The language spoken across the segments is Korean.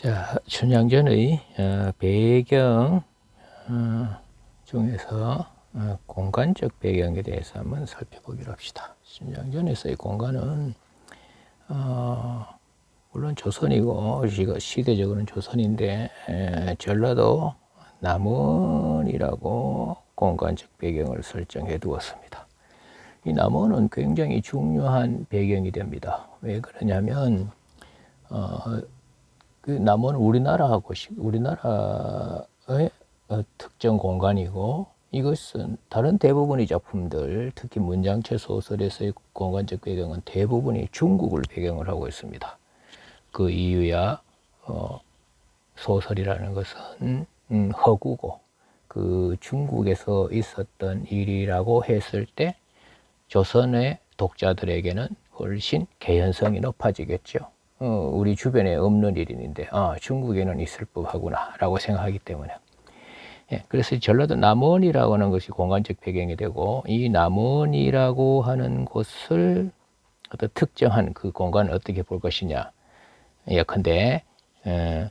자, 춘향전의 어, 배경 어, 중에서 어, 공간적 배경에 대해서 한번 살펴보기로 합시다. 춘향전에서의 공간은 어, 물론 조선이고 시대적으로는 조선인데 에, 전라도 남원이라고 공간적 배경을 설정해 두었습니다. 이 남원은 굉장히 중요한 배경이 됩니다. 왜 그러냐면 어, 그 남원은 우리나라하고 시- 우리나라의 어, 특정 공간이고 이것은 다른 대부분의 작품들 특히 문장체 소설에서의 공간적 배경은 대부분이 중국을 배경을 하고 있습니다. 그 이유야 어, 소설이라는 것은 음, 허구고 그 중국에서 있었던 일이라고 했을 때 조선의 독자들에게는 훨씬 개연성이 높아지겠죠. 어, 우리 주변에 없는 일인데, 아, 중국에는 있을 법하구나, 라고 생각하기 때문에. 예, 그래서 이 전라도 남원이라고 하는 것이 공간적 배경이 되고, 이 남원이라고 하는 곳을 어떤 특정한 그 공간을 어떻게 볼 것이냐. 예컨대, 에,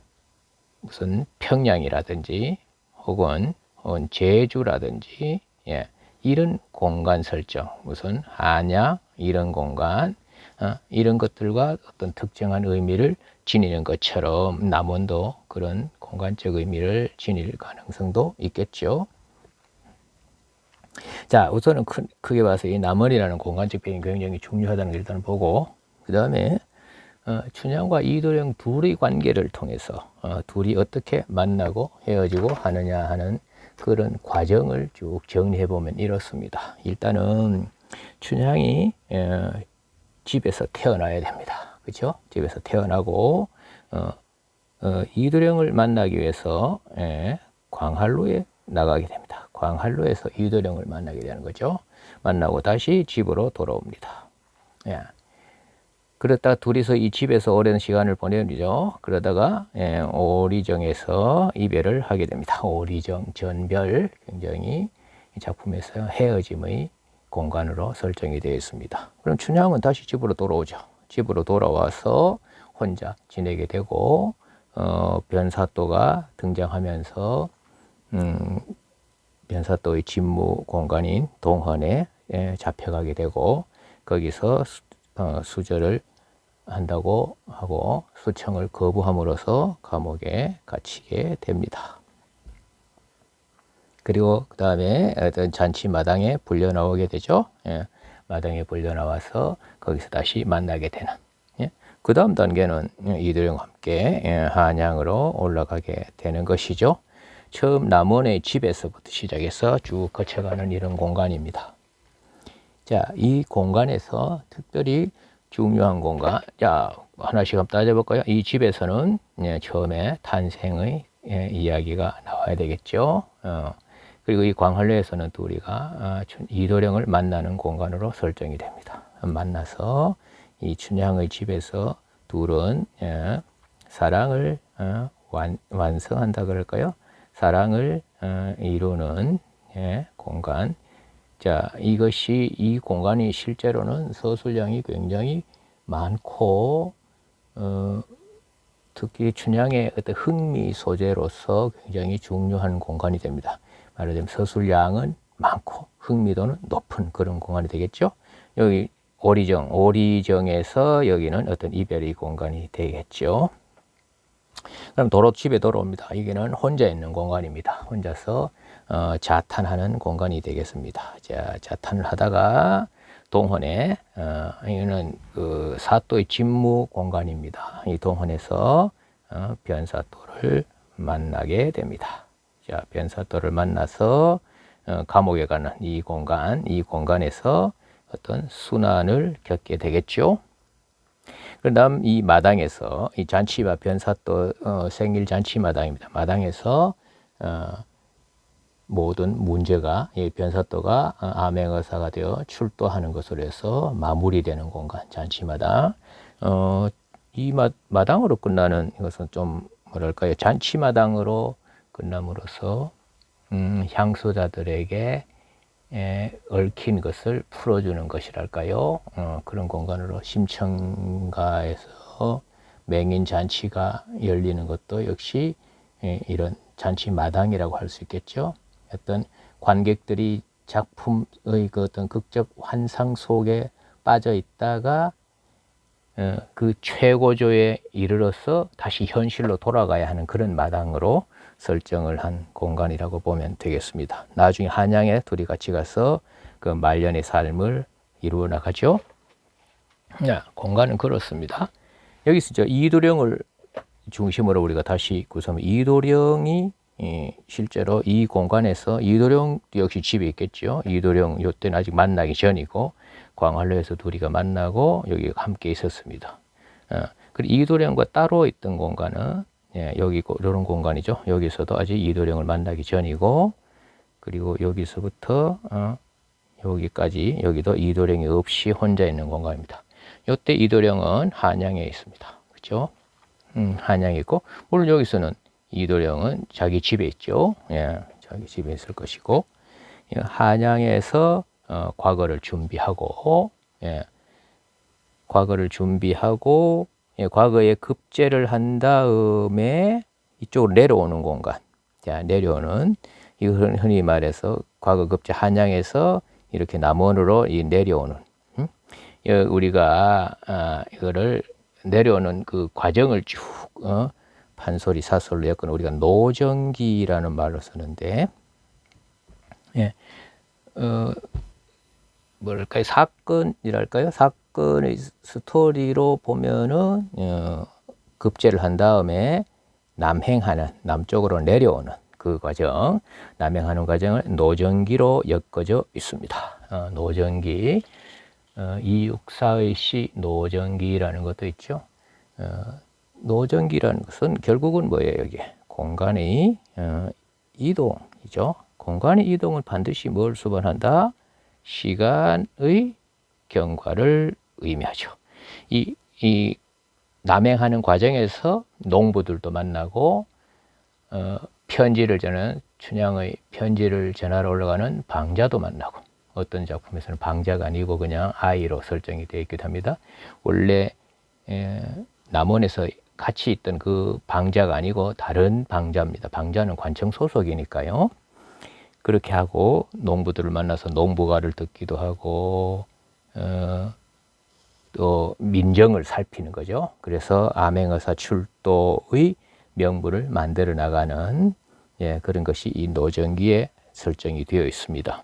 무슨 평양이라든지, 혹은, 혹은 제주라든지, 예, 이런 공간 설정, 무슨 한양, 이런 공간, 어, 이런 것들과 어떤 특정한 의미를 지니는 것처럼 남원도 그런 공간적 의미를 지닐 가능성도 있겠죠. 자, 우선은 크, 크게 봐서 이 남원이라는 공간적 배경이 굉장히 중요하다는 걸 일단 보고, 그 다음에 어, 춘향과 이도령 둘의 관계를 통해서 어, 둘이 어떻게 만나고 헤어지고 하느냐 하는 그런 과정을 쭉 정리해 보면 이렇습니다. 일단은 춘향이 어, 집에서 태어나야 됩니다. 그렇죠? 집에서 태어나고 어, 어, 이도령을 만나기 위해서 예, 광활로에 나가게 됩니다. 광활로에서 이도령을 만나게 되는 거죠. 만나고 다시 집으로 돌아옵니다. 예. 그러다 둘이서 이 집에서 오랜 시간을 보내죠. 그러다가 예, 오리정에서 이별을 하게 됩니다. 오리정 전별 굉장히 이 작품에서 헤어짐의 공간으로 설정이 되어 있습니다. 그럼 춘향은 다시 집으로 돌아오죠. 집으로 돌아와서 혼자 지내게 되고 어, 변사또가 등장하면서 음, 변사또의 집무 공간인 동헌에 예, 잡혀가게 되고 거기서 수, 어, 수절을 한다고 하고 수청을 거부함으로써 감옥에 갇히게 됩니다. 그리고 그 다음에 어떤 잔치 마당에 불려 나오게 되죠. 예, 마당에 불려 나와서 거기서 다시 만나게 되는. 예, 그 다음 단계는 이들과 함께 예, 한양으로 올라가게 되는 것이죠. 처음 남원의 집에서부터 시작해서 쭉 거쳐가는 이런 공간입니다. 자, 이 공간에서 특별히 중요한 공간. 자, 하나씩 한번 따져볼까요? 이 집에서는 예, 처음에 탄생의 예, 이야기가 나와야 되겠죠. 어, 그리고 이 광활로에서는 또 우리가 아, 춘- 이도령을 만나는 공간으로 설정이 됩니다. 만나서 이 춘향의 집에서 둘은 예, 사랑을 어, 완, 완성한다 그럴까요? 사랑을 어, 이루는 예, 공간. 자, 이것이 이 공간이 실제로는 서술량이 굉장히 많고 어, 특히 춘향의 어떤 흥미 소재로서 굉장히 중요한 공간이 됩니다. 말하자면 서술량은 많고 흥미도는 높은 그런 공간이 되겠죠. 여기 오리정, 오리정에서 여기는 어떤 이별의 공간이 되겠죠. 그럼 도로 집에 돌아옵니다. 여기는 혼자 있는 공간입니다. 혼자서 어, 자탄하는 공간이 되겠습니다. 자, 자탄을 하다가 동헌에 어, 이거는 그 사또의 집무 공간입니다. 이 동헌에서 어, 변사또를 만나게 됩니다. 자, 변사또를 만나서 어, 감옥에 가는 이 공간, 이 공간에서 어떤 순환을 겪게 되겠죠. 그다음 이 마당에서 이 잔치마 변사또 어, 생일 잔치 마당입니다. 마당에서 어, 모든 문제가 이 변사또가 어, 암행어사가 되어 출도하는 것으로 해서 마무리되는 공간 잔치 마당. 어, 이 마, 마당으로 끝나는 이것은 좀 뭐랄까요 잔치 마당으로 끝남으로써 음, 향수자들에게 에, 얽힌 것을 풀어주는 것이랄까요? 어, 그런 공간으로 심청가에서 맹인 잔치가 열리는 것도 역시 예, 이런 잔치 마당이라고 할 수 있겠죠. 어떤 관객들이 작품의 그 어떤 극적 환상 속에 빠져 있다가 어, 그 최고조에 이르러서 다시 현실로 돌아가야 하는 그런 마당으로 설정을 한 공간이라고 보면 되겠습니다. 나중에 한양에 둘이 같이 가서 그 말년의 삶을 이루어 나가죠. 야, 공간은 그렇습니다. 여기서 저 이도령을 중심으로 우리가 다시 구성하면 이도령이 예, 실제로 이 공간에서 이도령 역시 집에 있겠죠. 이도령 요때는 아직 만나기 전이고 광활로에서 둘이가 만나고 여기 함께 있었습니다. 어, 그리고 이도령과 따로 있던 공간은 예, 여기 이런 공간이죠. 여기서도 아직 이도령을 만나기 전이고 그리고 여기서부터 어, 여기까지 여기도 이도령이 없이 혼자 있는 공간입니다. 요때 이도령은 한양에 있습니다. 그죠? 음, 한양에 있고 물론 여기서는 이도령은 자기 집에 있죠. 예, 자기 집에 있을 것이고 예, 한양에서 어, 과거를 준비하고 예, 과거를 준비하고 예, 과거에 급제를 한 다음에 이쪽으로 내려오는 공간. 자, 내려오는 이 흔히 말해서 과거 급제 한양에서 이렇게 남원으로 이 내려오는 음? 우리가 아, 이거를 내려오는 그 과정을 쭉 어, 판소리 사설로 엮거나 우리가 노정기라는 말로 쓰는데 예, 어, 뭐랄까요 사건이랄까요 사 건의 스토리로 보면은 어, 급제를 한 다음에 남행하는 남쪽으로 내려오는 그 과정 남행하는 과정을 노정기로 엮어져 있습니다. 어, 노정기 어, 이육사의 시 노정기라는 것도 있죠. 어, 노정기라는 것은 결국은 뭐예요 여기 공간의 어, 이동이죠. 공간의 이동을 반드시 뭘 수반한다? 시간의 경과를 의미하죠. 이, 이 남행하는 과정에서 농부들도 만나고 어, 편지를 전하는 춘향의 편지를 전하러 올라가는 방자도 만나고 어떤 작품에서는 방자가 아니고 그냥 아이로 설정이 되어 있기도 합니다. 원래 에, 남원에서 같이 있던 그 방자가 아니고 다른 방자입니다. 방자는 관청 소속이니까요. 그렇게 하고 농부들을 만나서 농부가를 듣기도 하고 어, 또 민정을 살피는 거죠. 그래서 암행어사 출도의 명부를 만들어 나가는 예, 그런 것이 이 노정기에 설정이 되어 있습니다.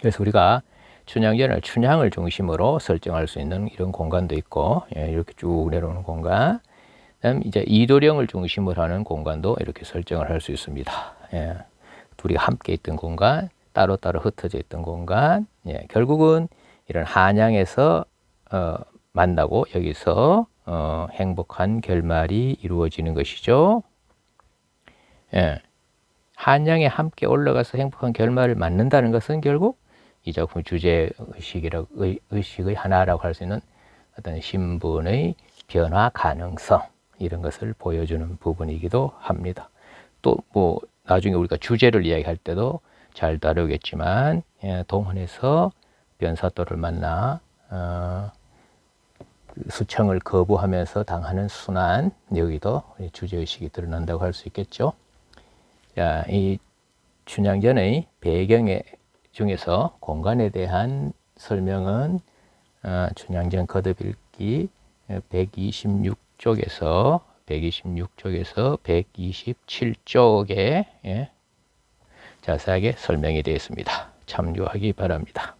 그래서 우리가 춘향전을 춘향을 중심으로 설정할 수 있는 이런 공간도 있고 예, 이렇게 쭉 내려오는 공간. 그다음 이제 이도령을 중심으로 하는 공간도 이렇게 설정을 할 수 있습니다. 예. 둘이 함께 있던 공간, 따로따로 흩어져 있던 공간, 예, 결국은 이런 한양에서 어, 만나고 여기서 어, 행복한 결말이 이루어지는 것이죠. 예. 한양에 함께 올라가서 행복한 결말을 맞는다는 것은 결국 이 작품 주제 의식이라 의식의 하나라고 할 수 있는 어떤 신분의 변화 가능성 이런 것을 보여주는 부분이기도 합니다. 또 뭐 나중에 우리가 주제를 이야기할 때도 잘 다루겠지만 예, 동원에서 변사또를 만나 어, 그 수청을 거부하면서 당하는 순환 여기도 주제 의식이 드러난다고 할 수 있겠죠. 자, 이 춘향전의 배경의 중에서 공간에 대한 설명은 어, 춘향전 거듭읽기 126쪽에서 126쪽에서 127쪽에 예, 자세하게 설명이 되어 있습니다. 참조하기 바랍니다.